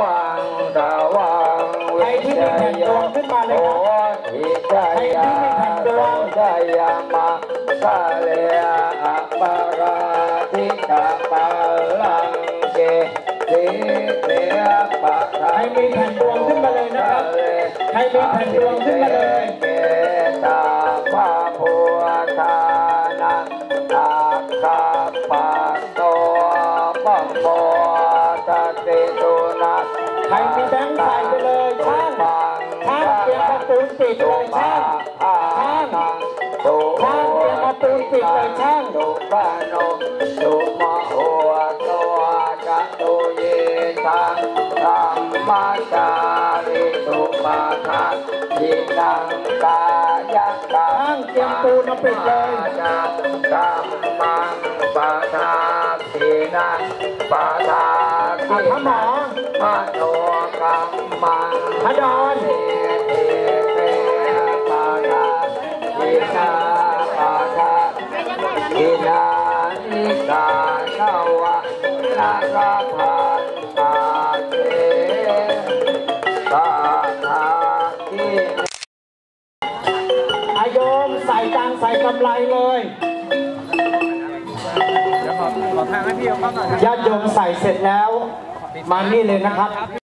วังตะวังใครที่มีแผ่นดวงขึ้นมาเลยครับทิจยาจยามาสะเลอะปะราทิตาปะลังเกสิเตปะทาใครมีแผ่นดวงขึ้นมาเลยนะครับใครมีแผ่นดวงขึ้นมาเลยเกตาภาพุทานาอาคาปะโต ใครมีแบงค์ใส่ไปเลยช่างช่างเตรียมประตูปิดเลยช่างช่างช่างเตรียมประตูปิดเลยช่างตุปะโนตุมะโหโตจะตุเยตังธรรมจาริตุปะทะยินังกายกรรช่างเตรียมปูนมาปิดเลยจะกัมมังปะทาทีนังปะทา พระหมอมโนกัมมังพระดอนเอเอเอปะทาทีนาปะทาทีนานิกาเนวะนาคาทานอาเจปะทาทีอายมใส่ตังใส่กำไรเลย ญาติโยมใส่เสร็จแล้ว มานี่เลยนะครับ